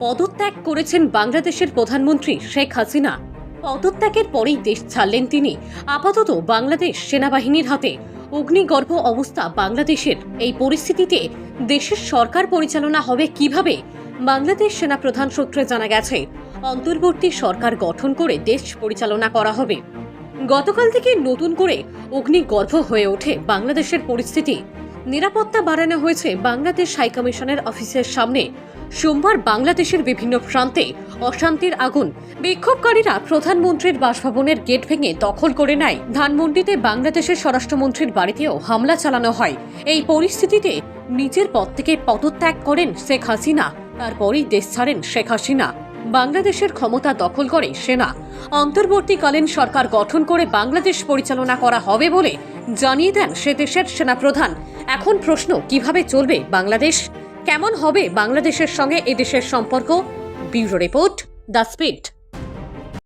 পদত্যাগ করেছেন বাংলাদেশের প্রধানমন্ত্রী শেখ হাসিনা। পদত্যাগের পরেই দেশ ছাড়লেন তিনি। আপাতত বাংলাদেশ সেনাবাহিনীর হাতে অগ্নিগর্ভ অবস্থা বাংলাদেশের। এই পরিস্থিতিতে দেশের সরকার পরিচালনা হবে কীভাবে? বাংলাদেশ সেনা প্রধান সূত্রে জানা গেছে, অন্তর্বর্তী সরকার গঠন করে দেশ পরিচালনা করা হবে। গতকাল থেকে নতুন করে অগ্নিগর্ভ হয়ে ওঠে বাংলাদেশের পরিস্থিতি। নিরাপত্তা বাড়ানো হয়েছে বাংলাদেশ হাইকমিশনের অফিসের সামনে। সোমবার বাংলাদেশের বিভিন্ন প্রান্তে অশান্তির আগুন বিক্ষোভকারীরা প্রধানমন্ত্রীর বাসভবনের গেট ভেঙে দখল করে নেয়। ধানমন্ডিতে বাংলাদেশের স্বরাষ্ট্রমন্ত্রীর বাড়িতেও হামলা চালানো হয়। এই পরিস্থিতিতে নিজের পদ থেকে পদত্যাগ করেন শেখ হাসিনা। তারপরই দেশ ছাড়েন শেখ হাসিনা। বাংলাদেশের ক্ষমতা দখল করে সেনা। অন্তর্বর্তীকালীন সরকার গঠন করে বাংলাদেশ পরিচালনা করা হবে বলে জানিয়ে দেন সে দেশের সেনাপ্রধান। এখন প্রশ্ন, কীভাবে চলবে বাংলাদেশ? কেমন হবে বাংলাদেশের সঙ্গে এদেশের সম্পর্ক? Bureau report, the speed.